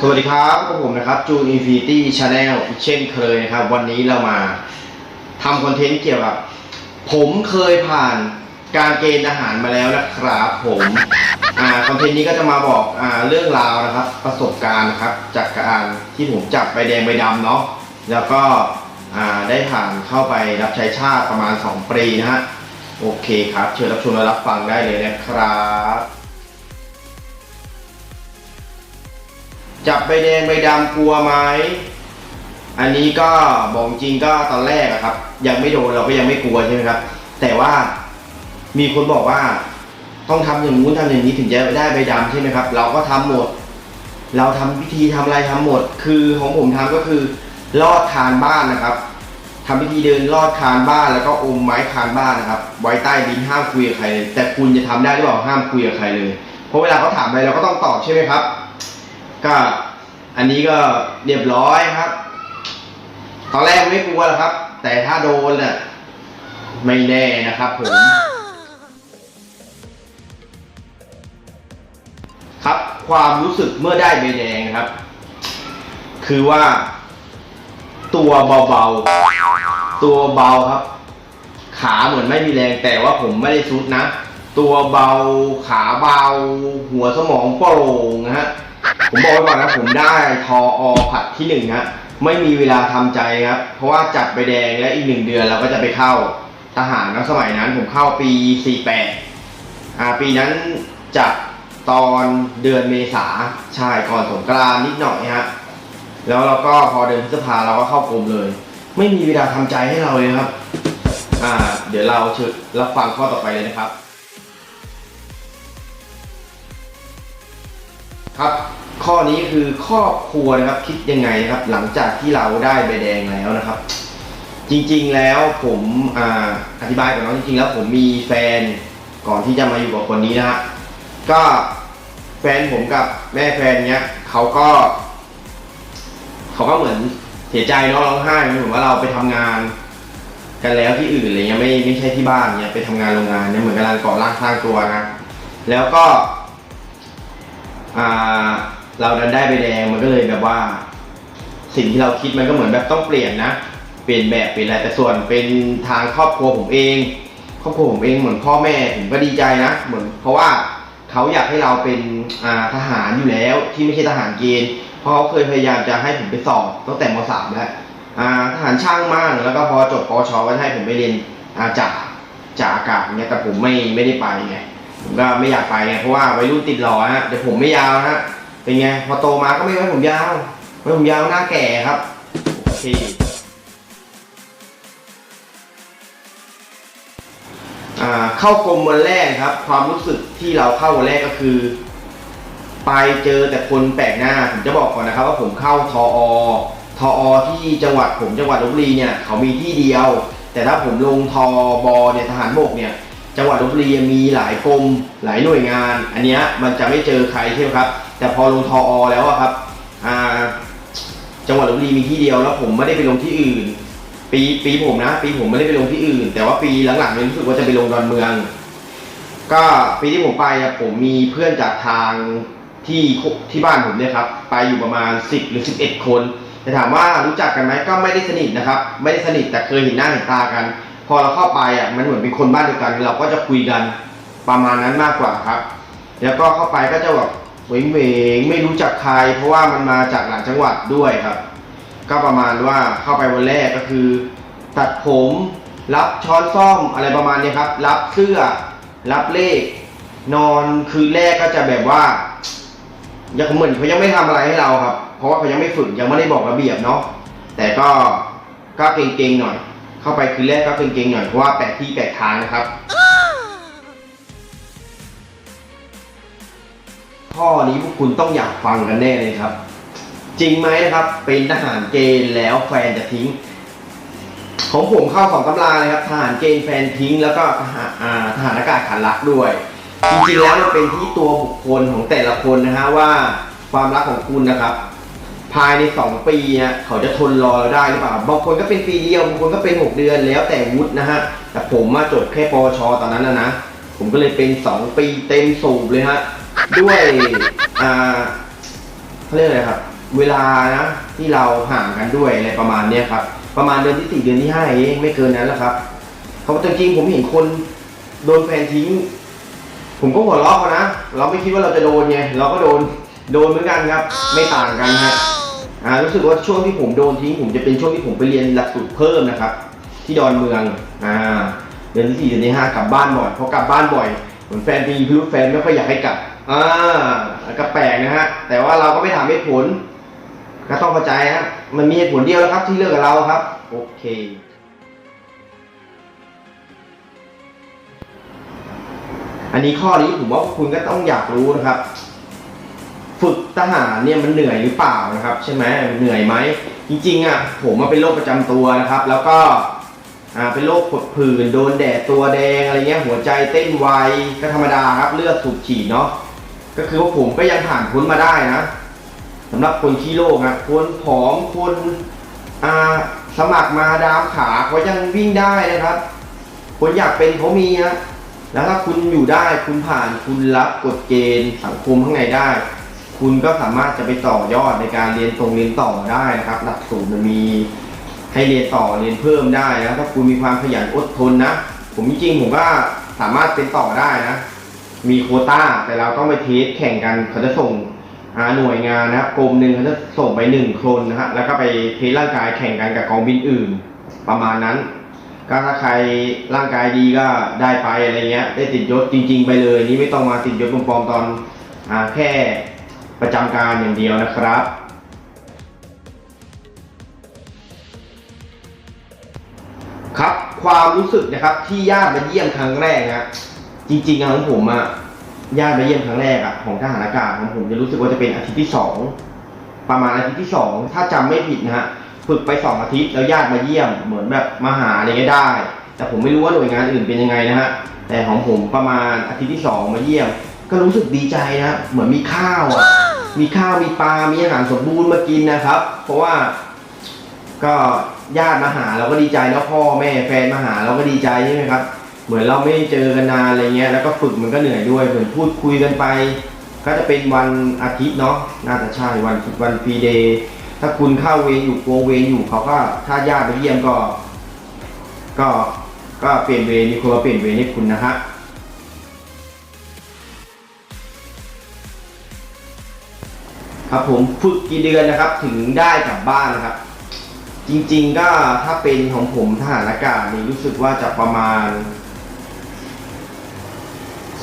สวัสดีครับพวกผมนะครับจูนอินฟินิตี้ชาแนลเช่นเคยนะครับ วันนี้เรามาทำคอนเทนต์เกี่ยวกับ ผมเคยผ่านการเกณฑ์ทหารมาแล้วนะครับผมอ่าคอนเทนต์นี้ก็จะมาบอกอ่าเรื่องราวนะครับ ประสบการณ์นะครับ จากการที่ผมจับใบแดงใบดำเนาะแล้วก็อ่าได้ผ่านเข้าไปรับใช้ชาติประมาณ 2 ปีนะฮะโอเคครับ เชิญรับชมและรับฟังได้เลยนะครับ จับใบแดงใบดำกลัวไหมอันนี้ก็บอกจริงก็ตอนแรกอะครับ ยังไม่โดนเราก็ยังไม่กลัวใช่ไหมครับ แต่ว่ามีคนบอกว่า ต้องทำอย่างนู้นทำอย่างนี้ถึงจะได้ใบดำใช่ไหมครับ เราก็ทำหมด เราทำพิธีทำอะไรทำหมด คือของผมทำก็คือลอดคานบ้านนะครับทำพิธีเดินลอดคานบ้านแล้วก็อมไม้คานบ้านนะครับ ไว้ใต้ดินห้ามคุยกับใครเลยแต่คุณจะทำได้หรือเปล่าห้ามคุยกับใครเลยเพราะเวลาเขาถามอะไรเราก็ต้องตอบใช่ไหมครับ ก็อันนี้ก็เรียบร้อยครับ ตอนแรกไม่กลัวหรอกครับ แต่ถ้าโดนน่ะไม่แน่นะครับผม ครับความรู้สึกเมื่อได้ใบแดงครับ คือว่า ตัวเบาๆ ตัวเบาครับ ขาเหมือนไม่มีแรงแต่ว่าผมไม่ได้ซุดนะ ตัวเบาขาเบา หัวสมองโปร่งนะฮะ ผมบอกไว้ก่อนนะผมได้ทออผัดที่หนึ่งฮะไม่มีเวลาทำใจครับเพราะว่าจัดใบแดงและอีกหนึ่งเดือนเราก็จะไปเข้าทหารนะสมัยนั้นผมเข้าปี48อ่าปีนั้นจัดตอนเดือนเมษาใช่ก่อนสงกรานนิดหน่อยฮะแล้วเราก็พอเดือนพฤษภาเราก็เข้ากรมเลย ไม่มีเวลาทำใจให้เราเลยครับอ่าเดี๋ยวเราเชิญรับฟังข้อต่อไปเลยนะครับ ครับ ข้อนี้คือครอบครัวนะครับคิดยังไงนะครับ หลังจากที่เราได้ใบแดงแล้วนะครับ จริงๆแล้วผมออธิบายก่อนเนาะจริงๆ แล้วผมมีแฟนก่อนที่จะมาอยู่กับคนนี้นะฮะก็แฟนผมกับแม่แฟนเนี้ยเขาก็เขาก็เหมือนเสียใจเนาะร้องไห้เหมือนว่าเราไปทำงานกันแล้วที่อื่นอะไรเงี้ยไม่ไม่ใช่ที่บ้านเนี้ยไปทำงานโรงงานเนี่ยเหมือนกำลังก่อร่างสร้างตัวนะแล้วก็อ่า เราดันได้ใบแดงมันก็เลยแบบว่า สิ่งที่เราคิดมันก็เหมือนแบบต้องเปลี่ยนนะ เปลี่ยนแบบเปลี่ยนอะไรแต่ส่วนเป็นทางครอบครัวผมเอง ครอบครัวผมเองเหมือนพ่อแม่ผมก็ดีใจนะเหมือนเพราะว่าเขาอยากให้เราเป็นทหารอยู่แล้วที่ไม่ใช่ทหารเกณฑ์เพราะเขาเคยพยายามจะให้ผมไปสอบตั้งแต่มสามแล้วทหารช่างมากแล้วก็พอจบปชก็ให้ผมไปเรียนาจ่าจ่าอากาศเนี่ยแต่ผมไม่ไม่ได้ไปไงผมก็ไม่อยากไปไงเพราะว่าวัยรุ่นติดหล่อฮะเดี๋ยวผมไม่ยาวฮะ เป็นไงพอโตมาก็ไม่ไว้ผมยาวไว้ผมยาวหน้าแก่ครับโอเคอ่าเข้ากรมวันแรกครับ ความรู้สึกที่เราเข้าวันแรกก็คือ ไปเจอแต่คนแปลกหน้าผมจะบอกก่อนนะครับ ว่าผมเข้าทออทออที่จังหวัดผมจังหวัดลบบุรีเนี่ยเขามีที่เดียว แต่ถ้าผมลงทอบเนี่ยทหารบกเนี่ย จังหวัดลบบุรีมีหลายกรมหลายหน่วยงาน อันเนี้ยมันจะไม่เจอใครใช่ไหมครับ แต่พอลงทออแล้วอะครับอ่าจังหวัดลบบุรีมีที่เดียวแล้วผมไม่ได้ไปลงที่อื่น ปีปีผมนะ ปีผมไม่ได้ไปลงที่อื่น แต่ว่าปีหลังๆเนี่ยรู้สึกว่าจะไปลงดอนเมือง ก็ปีที่ผมไปอะผมมีเพื่อนจากทางที่ที่บ้านผมเนี่ยครับไปอยู่ประมาณ 10 หรือ 11 คนแต่ถามว่ารู้จักกันไหมก็ไม่ได้สนิทนะครับ ไม่ได้สนิทแต่เคยเห็นหน้าเห็นตากัน พอเราเข้าไปอะมันเหมือนเป็นคนบ้านเดียวกัน เราก็จะคุยกันประมาณนั้นมากกว่าครับ แล้วก็เข้าไปก็จะแบบเวงเวงๆไม่รู้จักใคร เพราะว่ามันมาจากหลายจังหวัดด้วยครับ ก็ประมาณว่าเข้าไปวันแรกก็คือ ตัดผมรับช้อนซ่อมอะไรประมาณนี้ครับ รับเสื้อ รับเลข นอนคืนแรกก็จะแบบว่ายังเหมือนเขายังไม่ทำอะไรให้เราครับ เพราะว่าเขายังไม่ฝึกยังไม่ได้บอกระเบียบเนาะแต่ก็ก็เก่งๆหน่อย เข้าไปคืนแรกก็เป็นเกงหน่อยเพราะว่าแปลกที่แปลกทางนะครับข้อนี้พวกคุณต้องอยากฟังกันแน่เลยครับ จริงไหมนะครับ เป็นทหารเกณฑ์แล้วแฟนจะทิ้ง ของผมเข้าสองตำราเลยครับทหารเกณฑ์แฟนทิ้ง แล้วก็ทหารทหารอากาศขันรักด้วย จริงๆแล้วมันเป็นที่ตัวบุคคลของแต่ละคนนะฮะว่าความรักของคุณนะครับ ภายในสองปีเนี่ยเขาจะทนรอเราได้หรือเปล่าบางคนก็เป็นปีเดียวบางคนก็เป็นหกเดือนแล้วแต่วุฒินะฮะแต่ผมมาจบแค่ปวชตอนนั้นนะนะผมก็เลยเป็นสองปีเต็มสูบเลยฮะด้วยอ่าเขาเรียกอะไรครับเวลานะที่เราห่างกันด้วยอะไรประมาณเนี้ยครับ ประมาณเดือนที่สี่เดือนที่ห้าเองไม่เกินนั้นแหละครับเพราะจริงๆผมเห็นคนโดนแฟนทิ้ง ผมก็หัวเราะเขานะ เราไม่คิดว่าเราจะโดนไงเราก็โดนโดนเหมือนกันครับ ไม่ต่างกันฮะ อ่ารู้สึกว่าช่วงที่ผมโดนทิ้งผมจะเป็นช่วงที่ผมไปเรียนหลักสูตรเพิ่มนะครับ ที่ดอนเมืองอ่าเดือนที่สี่เดือนที่ห้ากลับบ้านบ่อยเพอกลับบ้านบ่อยเหมือนแฟนมีพิรุธแฟนไม่ค่อยอยากให้กลับอ่าก็แปลกนะฮะแต่ว่าเราก็ไม่ถามเหตุผลก็ต้องเข้าใจฮะมันมีเหตุผลเดียวแล้วครับที่เลิกกับเราครับ โอเคอันนี้ข้อนี้ผมว่าคุณก็ต้องอยากรู้นะครับ ฝึกทหารเนี่ยมันเหนื่อยหรือเปล่านะครับ ใช่ไหมมันเหนื่อยไหมจริงๆอะผมมาเป็นโรคประจำตัวนะครับ แล้วก็อ่าเป็นโรคผดผื่นโดนแดดตัวแดงอะไรเงี้ยหัวใจเต้นไวก็ธรรมดาครับเลือดสูบฉีดเนาะก็คือว่าผมก็ยังผ่านพ้นมาได้นะสำหรับคนขี้โรคนะคนผอมคนอ่าสมัครมาดามขาเขายังวิ่งได้นะครับ คนอยากเป็นเขามีนะแล้วถ้าคุณอยู่ได้คุณผ่านคุณรับกฎเกณฑ์สังคมข้างในได้ คุณก็สามารถจะไปต่อยอดในการเรียนตรงเรียนต่อได้นะครับ หลักสูตรมันมีให้เรียนต่อเรียนเพิ่มได้นะถ้าคุณมีความขยันอดทนนะ ผมจริงๆผมก็สามารถเป็นต่อได้นะ มีโควต้าแต่เราต้องไปเทสแข่งกันเขาจะส่งหน่วยงานนะครับกรมหนึ่งเขาจะส่งไปหนึ่งคนนะฮะแล้วก็ไปเทสร่างกายแข่งกันกับกองบินอื่น ประมาณนั้น ก็ถ้าใครร่างกายดีก็ได้ไปอะไรเงี้ย ได้ติดยศจริง ๆ ไปเลย นี่ไม่ต้องมาติดยศปลอมๆตอนอแค่ ประจำการอย่างเดียวนะครับ ครับความรู้สึกนะครับที่ญาติมาเยี่ยมครั้งแรกนะจริงๆอะของผมอะญาติมาเยี่ยมครั้งแรกอะของทหารอากาศของผมจะรู้สึกว่าจะเป็นอาทิตย์ที่สองประมาณอาทิตย์ที่สองถ้าจำไม่ผิดนะฮะฝึกไปสองอาทิตย์แล้วญาติมาเยี่ยมเหมือนแบบมาหาอะไรเงี้ยได้ แต่ผมไม่รู้ว่าหน่วยงานอื่นเป็นยังไงนะฮะแต่ของผมประมาณอาทิตย์ที่สองมาเยี่ยม ก็รู้สึกดีใจนะเหมือนมีข้าวอะมีข้าวมีปลา มีอาหารสมบูรณ์มากินนะครับ เพราะว่าก็ญาติมาหาเราก็ดีใจแล้วพ่อแม่แฟนมาหาเราก็ดีใจใช่ไหมครับ เหมือนเราไม่เจอกันนานอะไรเงี้ยแล้วก็ฝึกมันก็เหนื่อยด้วยเหมือนพูดคุยกันไป ก็จะเป็นวันอาทิตย์เนาะน่าจะใช่วันวันฟรีเดย์ถ้าคุณเข้าเวรอยู่โกเวรอยู่เขาก็ถ้าญาติไปเยี่ยมก็ ก็ก็เปลี่ยนเวรมีคนมาเปลี่ยนเวรให้คุณนะฮะ ครับผมฝึกกี่เดือนนะครับถึงได้กลับบ้านนะครับ จริงๆก็ถ้าเป็นของผมทหารอากาศนี่รู้สึกว่าจะประมาณ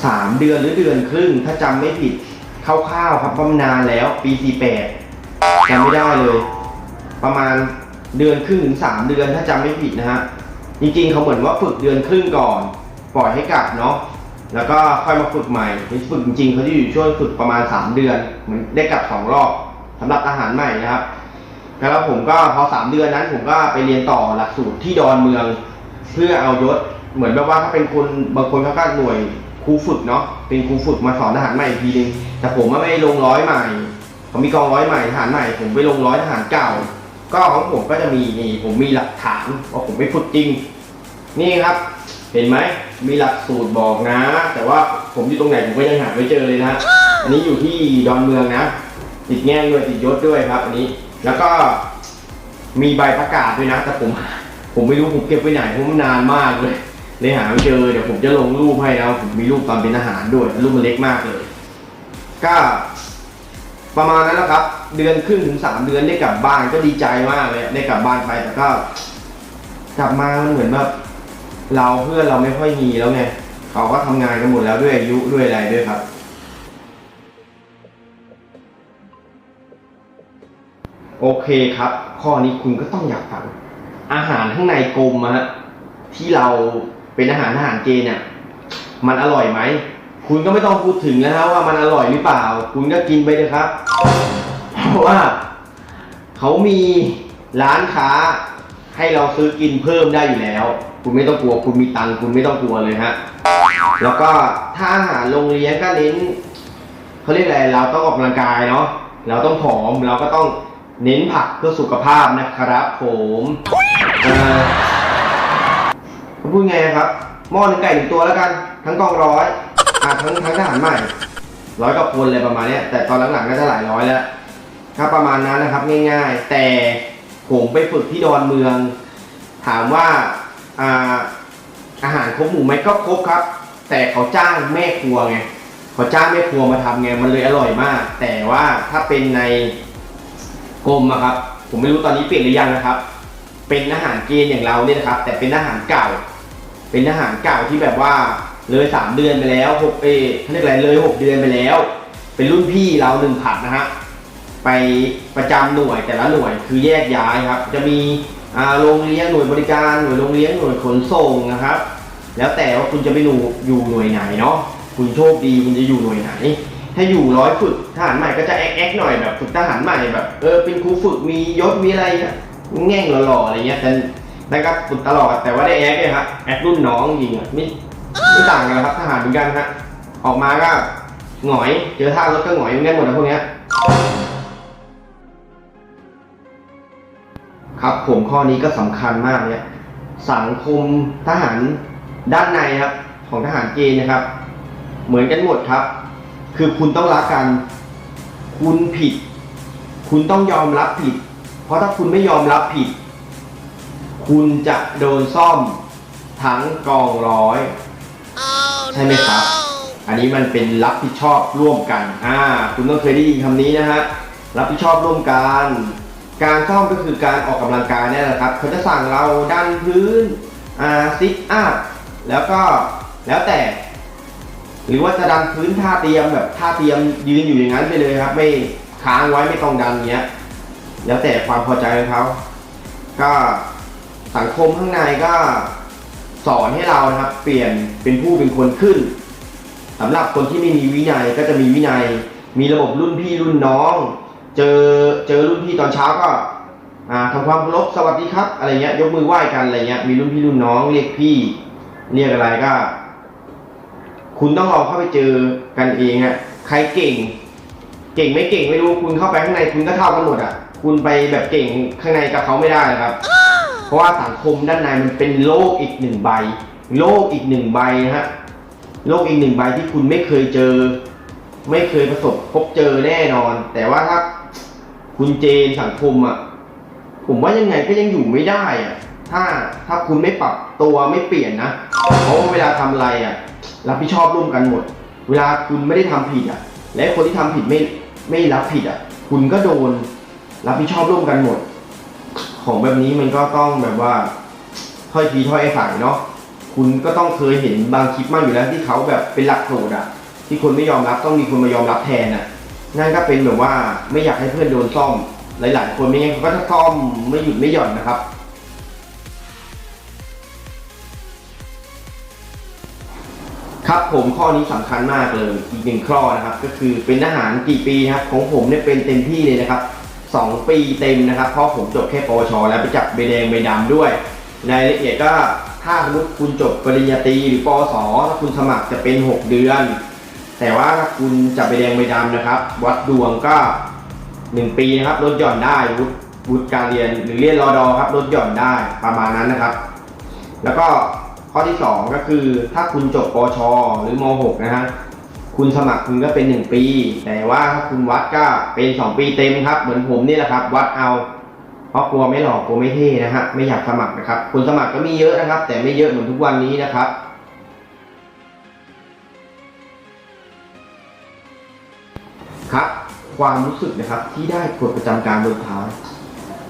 สามเดือนหรือเดือนครึ่ง ถ้าจำไม่ผิดคร่าวๆครับเพระมันนานแล้วปีสี่แปดจำไม่ได้เลย ประมาณเดือนครึ่งถึงสามเดือนถ้าจำไม่ผิดนะฮะจริงๆเขาเหมือนว่าฝึกเดือนครึ่งก่อน ปล่อยให้กลับเนาะ แล้วก็ค่อยมาฝึกใหม่ฝึกจริงๆเขาจะอยู่ช่วงฝึกประมาณสามเดือนเหมือนได้กลับสองรอบสำหรับทหารใหม่นะครับ แล้วผมก็พอสามเดือนนั้น ผมก็ไปเรียนต่อหลักสูตรที่ดอนเมือง เพื่อเอายศเหมือนแบบว่าถ้าเป็นคนบางคนเขาก็หน่วยครูฝึกเนาะเป็นครูฝึกมาสอนทหารใหม่อีกทีนึงแต่ผมไม่ลงร้อยใหม่ผมมีกองร้อยใหม่ทหารใหม่ ผมไปลงร้อยทหารเก่า ก็ของผมก็จะมีนี่ผมมีหลักฐานว่าผมไปฝึกจริง นี่ครับ เห็นไหม มีหลักสูตรบอกนะ แต่ว่าผมอยู่ตรงไหนผมก็ยังหาไม่เจอเลยนะ อันนี้อยู่ที่ดอนเมืองนะ ติดแง่งด้วยติดยศด้วยครับ อันนี้ แล้วก็มีใบประกาศด้วยนะ แต่ผม ผมไม่รู้ผมเก็บไว้ไหนเพราะมันนานมากเลยเลยหาไม่เจอ เดี๋ยวผมจะลงรูปให้นะผมมีรูปตอนเป็นทหารด้วย รูปมันเล็กมากเลย ก็ประมาณนั้นแหละครับ เดือนครึ่งถึงสามเดือนได้กลับบ้านก็ดีใจมากเลยได้กลับบ้านไปแต่ก็ กลับมามันเหมือนแบบ เราเพื่อนเราไม่ค่อยมีแล้วไงเขาก็ทำงานกันหมดแล้วด้วยอายุด้วยอะไรด้วยครับ โอเคครับ ข้อนี้คุณก็ต้องอยากฟังอาหารข้างในกรมฮะที่เราเป็นอาหารทหารเกณฑ์เนี่ยมันอร่อยไหม คุณก็ไม่ต้องพูดถึงนะครับว่ามันอร่อยหรือเปล่า คุณก็กินไปเลยครับ เพราะว่า เขามีร้านค้า ให้เราซื้อกินเพิ่มได้อยู่แล้ว คุณไม่ต้องกลัวคุณมีตังค์คุณไม่ต้องกลัวเลยฮะแล้วก็ถ้าอาหารโรงเรียนก็เน้นเขาเรียกอะไรเราต้องออกกำลังกายเนาะเราต้องผอมเราก็ต้องเน้นผักเพื่อสุขภาพนะครับผมเออพูดไงครับหม้อหนึ่งไก่หนึ่งตัวแล้วกัน ทั้งกองร้อยอะทั้งทั้งทหารใหม่ร้อยกับคนเลยประมาณเนี้ยแต่ตอนหลังๆก็จะหลายร้อยแล้วก็ประมาณนั้นนะครับง่ายๆ แต่ ผมไปฝึกที่ดอนเมือง ถามว่าอาอาหารครบหมู่ไหมก็ครบครับ แต่เขาจ้างแม่ครัวไงเขาจ้างแม่ครัวมาทำไงมันเลยอร่อยมาก แต่ว่าถ้าเป็นในกรมอะครับ ผมไม่รู้ตอนนี้เปลี่ยนหรือยังนะครับ เป็นอาหารเกณฑ์อย่างเราเนี่ยนะครับ แต่เป็นอาหารเก่า เป็นอาหารเก่าที่แบบว่าเลยสามเดือนไปแล้วหกเอเขาเรียกอะไรเลยหกเดือนไปแล้ว เป็นรุ่นพี่เราหนึ่งผัดนะฮะ ไปประจำหน่วยแต่ละหน่วยคือแยกย้ายครับ จะมีโรงเลี้ยงหน่วยบริการหน่วยโรงเลี้ยงหน่วยขนส่งนะครับ แล้วแต่ว่าคุณจะไปหนูอยู่หน่วยไหนเนาะคุณโชคดีคุณจะอยู่หน่วยไหน ถ้าอยู่ร้อยฝึกทหารใหม่ก็จะแอ๊กแอ๊กหน่อยแบบฝึกทหารใหม่แบบเออเป็นครูฝึกมียศมีอะไรแง่งหล่อๆอะไรเงี้ยแต่นั่นก็ฝึกตลอดแต่ว่าได้แอ๊กเลยครับแอ๊กรุ่นน้องจริงอะไม่ไม่ต่างกันครับทหารเหมือนกันฮะออกมาก็หงอยเจอท่ารถก็หงอยได้หมดนะพวกเนี้ย ครับผมข้อนี้ก็สำคัญมากเนี่ยสังคมทหารด้านในครับของทหารเกณฑ์นะครับ เหมือนกันหมดครับ คือคุณต้องรักกัน คุณผิด คุณต้องยอมรับผิด เพราะถ้าคุณไม่ยอมรับผิด คุณจะโดนซ่อมทั้งกองร้อยใช่ไหมครับ อันนี้มันเป็นรับผิดชอบร่วมกันอ่าคุณต้องเคยได้ยินคำนี้นะฮะรับผิดชอบร่วมกัน การซ่อมก็คือการออกกำลังกายนี่แหละครับเขาจะสั่งเราดันพื้นอ่าซิทอัพแล้วก็แล้วแต่ หรือว่าจะดันพื้นท่าเตรียมแบบท่าเตรียมยืนอยู่อย่างนั้นไปเลยครับ ไม่ค้างไว้ไม่ต้องดันเงี้ย แล้วแต่ความพอใจของเขาก็สังคมข้างในก็สอนให้เรานะครับ เปลี่ยนเป็นผู้เป็นคนขึ้นสำหรับคนที่ไม่มีวินัยก็จะมีวินัย มีระบบรุ่นพี่รุ่นน้อง เจอเจอรุ่นพี่ตอนเช้าก็อ่าทำความเคารพสวัสดีครับ อะไรเงี้ย ยกมือไหว้กันอะไรเงี้ย มีรุ่นพี่รุ่นน้องเรียกพี่เรียกอะไรก็ คุณต้องลองเข้าไปเจอกันเองอะใครเก่ง เก่งไม่เก่งไม่รู้คุณเข้าไปข้างในคุณก็เท่ากันหมดอะคุณไปแบบเก่งข้างในกับเขาไม่ได้นะครับ เพราะว่าสังคมด้านในมันเป็นโลกอีกหนึ่งใบ โลกอีกหนึ่งใบนะฮะโลกอีกหนึ่งใบที่คุณไม่เคยเจอ ไม่เคยประสบพบเจอแน่นอน แต่ว่าถ้า คุณเจนสังคมอะผมว่ายังไงก็ยังอยู่ไม่ได้อะถ้าถ้าคุณไม่ปรับตัวไม่เปลี่ยนนะเพราะว่าเวลาทำอะไรอะรับผิดชอบร่วมกันหมด เวลาคุณไม่ได้ทำผิดอะ และคนที่ทำผิดไม่ไม่รับผิดอะ คุณก็โดนรับผิดชอบร่วมกันหมด ของแบบนี้มันก็ต้องแบบว่าถ้อยทีถ้อยอาศัยเนาะคุณก็ต้องเคยเห็นบางคลิปมากอยู่แล้วที่เขาแบบเป็นหลักสูตรอะที่คนไม่ยอมรับต้องมีคนมายอมรับแทนอะ นั่นก็เป็นแบบว่าไม่อยากให้เพื่อนโดนซ่อม หลายๆ คนไม่งั้นเขาก็จะซ่อมไม่หยุดไม่หย่อนนะครับ ครับผมข้อนี้สำคัญมากเลยอีกหนึ่งข้อนะครับ ก็คือเป็นทหารกี่ปีครับ ของผมเนี่ยเป็นเต็มที่เลยนะครับสองปีเต็มนะครับ เพราะผมจบแค่ปวช แล้วไปจับใบแดงใบดำด้วยรายละเอียดก็ถ้าสมมติคุณจบปริญญาตรีหรือปวสถ้าคุณสมัครจะเป็น 6 เดือน แต่ว่าถ้าคุณจับใบแดงใบดำนะครับ วัดดวงก็ 1 ปีนะครับลดหย่อนได้วุฒิวุฒิการเรียนหรือเรียนรอดอครับลดหย่อนได้ประมาณนั้นนะครับ แล้วก็ข้อที่ 2 ก็คือถ้าคุณจบปชหรือม .6 นะฮะคุณสมัครคุณก็เป็น 1 ปี แต่ว่าถ้าคุณวัดก็เป็น 2 ปีเต็มครับ เหมือนผมนี่แหละครับ วัดเอาเพราะกลัวไม่หลอกกลัวไม่เท่นะฮะไม่อยากสมัครนะครับคนสมัครก็มีเยอะนะครับ แต่ไม่เยอะเหมือนทุกวันนี้นะครับ ความรู้สึกนะครับ ที่ได้ปลดประจำการบนเท้า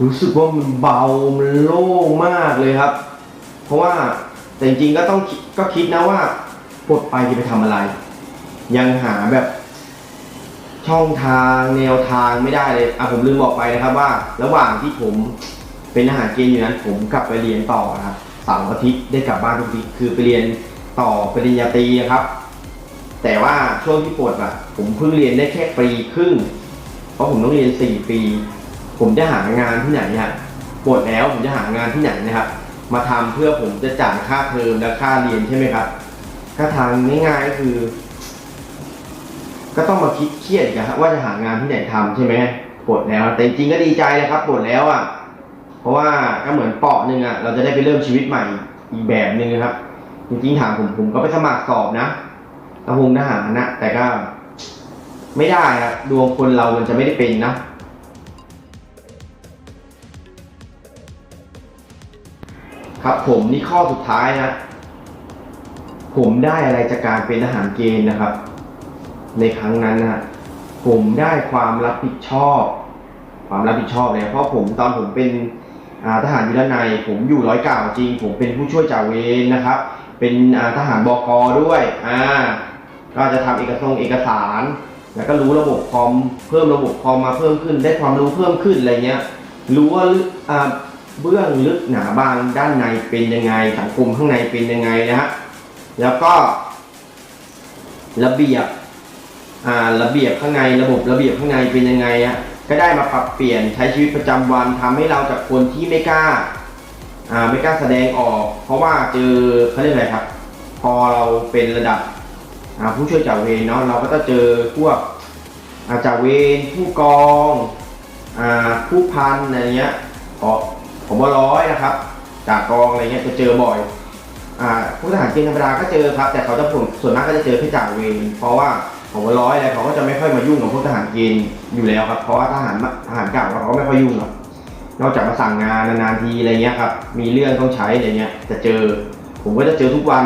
รู้สึกว่ามันเบา มันโล่งมากเลยครับ เพราะว่าแต่จริงๆก็ต้องก็คิดนะว่าปลดไปจะไปทำอะไร ยังหาแบบช่องทางแนวทางไม่ได้เลยอะผมลืมบอกไปนะครับว่า ระหว่างที่ผมเป็นอาหารเกณฑ์อยู่นั้น ผมกลับไปเรียนต่อนะครับสาร์อาทิตย์ได้กลับบ้านทุกทีคือไปเรียนต่อปริญญาตรีครับ แต่ว่าช่วงที่ปวดอะ ผมเพิ่งเรียนได้แค่ปีครึ่ง เพราะผมต้องเรียนสี่ปี ผมจะหางานที่ไหนฮะปวดแล้วผมจะหางานที่ไหนนะครับ มาทำเพื่อผมจะจ่ายค่าเทอมและค่าเรียนใช่ไหมครับค่าทางง่ายๆก็คือ ก็ต้องมาคิดเครียดอีกันว่าจะหางานที่ไหนทำใช่ไหมปวดแล้ว แต่จริงก็ดีใจนะครับปวดแล้วอะ เพราะว่าก็เหมือนเปาะหนึ่งอะ เราจะได้ไปเริ่มชีวิตใหม่อีกแบบหนึ่งนะครับ จริงๆถามผมผมก็ไปสมัครสอบนะทหงทหารนะ แต่ก็ ไม่ได้ครับดวงคนเรามันจะไม่ได้เป็นนะ ครับผมนี่ข้อสุดท้ายนะ ผมได้อะไรจากการเป็นทหารเกณฑ์นะครับ ในครั้งนั้นนะผมได้ความรับผิดชอบ ความรับผิดชอบเลยเพราะผมตอนผมเป็นทหารยุทธนายผมอยู่ร้อยเก่าจริง ผมเป็นผู้ช่วยจ่าเวรนะครับ เป็นทหารบกอด้วยอ่าก็จะทำเอกสงเอกสาร แล้วก็รู้ระบบคอมเพิ่มระบบคอมมาเพิ่มขึ้น ได้ความรู้เพิ่มขึ้นอะไรเงี้ย รู้ว่าเบื้องลึกหนาบางด้านในเป็นยังไงสังคมข้างในเป็นยังไงนะฮะแล้วก็ ระเบียบอ่าระเบียบข้างในระบบระเบียบข้างในเป็นยังไงฮะก็ได้มาปรับเปลี่ยนใช้ชีวิตประจำวันทำให้เราจากคนที่ไม่กล้าอ่าไม่กล้าแสดงออก เพราะว่าเจอเขาเรียกอะไรครับ พอเราเป็นระดับ ผู้ช่วยจ่าเวรเนาะเราก็จะเจอพวกอาจ่าเวรผู้กองอผู้พันอะไรเงี้ยขอผมว่าร้อยนะครับจากกองอะไรเงี้ยจะเจอบ่อยอผู้ทหารเกณฑ์ธรรมดาก็เจอครับ แต่เขาจะผลส่วนมากก็จะเจอแค่จ่าเวรเพราะว่าผมว่าร้อยอะไรเขาก็จะไม่ค่อยมายุ่งกับพวกทหารเกณฑ์อยู่แล้วครับ เพราะว่าทหารทหารเก่าเขาก็ไม่ค่อยยุ่งหรอกนอกจากมาสั่งงานนานๆทีอะไรเงี้ยครับมีเรื่องต้องใช้อะไรเงี้ยจะเจอ ผมก็จะเจอทุกวัน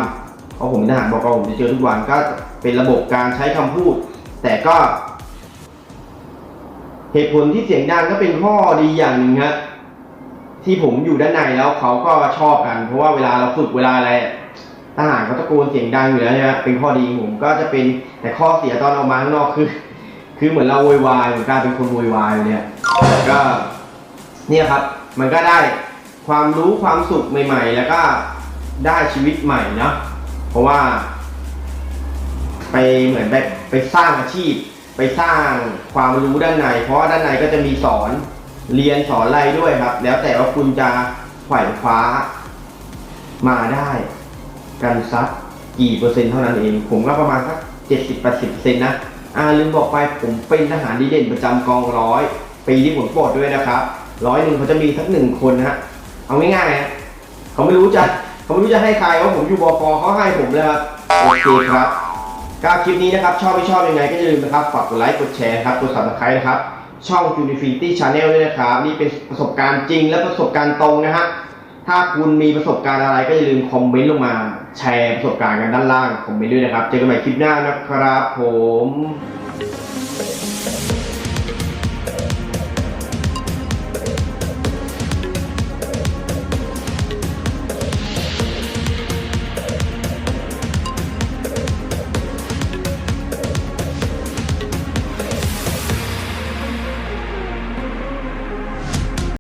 เพราะผมเป็นทหารบอกผมจะเจอทุกวันก็เป็นระบบการใช้คำพูด แต่ก็ เหตุผลที่เสียงดังก็เป็นข้อดีอย่างหนึ่งครับที่ผมอยู่ด้านในแล้วเขาก็ชอบกัน เพราะว่าเวลาเราฝึกเวลาอะไรทหารเขาตะโกนเสียงดังอยู่แล้วนะเป็นข้อดีผมก็จะเป็นแต่ข้อเสียตอนออกมาข้างนอกคือ คือเหมือนเราโวยวายเหมือนกลารเป็นคนโวยวายเนี่ยก็เนี่ยครับ มันก็ได้ความรู้ความสุขใหม่ ๆ แล้วก็ได้ชีวิตใหม่เนาะ เพราะว่า ไปเหมือนแบบไปสร้างอาชีพ ไปสร้างความรู้ด้านใน เพราะว่าด้านในก็จะมีสอนเรียนสอนอะไรด้วยครับ แล้วแต่ว่าคุณจะไขว่คว้ามาได้ กันสักกี่เปอร์เซ็นต์เท่านั้นเอง ผมก็ประมาณสักเจ็ดสิบแปดสิบเปอร์เซ็นต์นะอ่าลืมบอกไปผมเป็นทหารดีเด่นประจำกองร้อยปีที่ผมปลดด้วยนะครับร้อยหนึ่งเขาจะมีสักหนึ่งคนนะฮะเอาง่ายๆนะเขาไม่รู้จะ เขาไม่รู้จะให้ใครว่าผมอยู่บกเขาให้ผมเลยครับโอเคครับก็คลิปนี้นะครับ ชอบไม่ชอบยังไงก็อย่าลืมนะครับฝากกดไลค์กดแชร์ครับกด subscribe นะครับ ช่อง Unifity Channel ด้วยนะครับ นี่เป็นประสบการณ์จริงและประสบการณ์ตรงนะฮะถ้าคุณมีประสบการณ์อะไรก็อย่าลืมคอมเมนต์ลงมา แชร์ประสบการณ์กันด้านล่างคอมเมนต์ด้วยนะครับ เจอกันใหม่คลิปหน้านะครับผม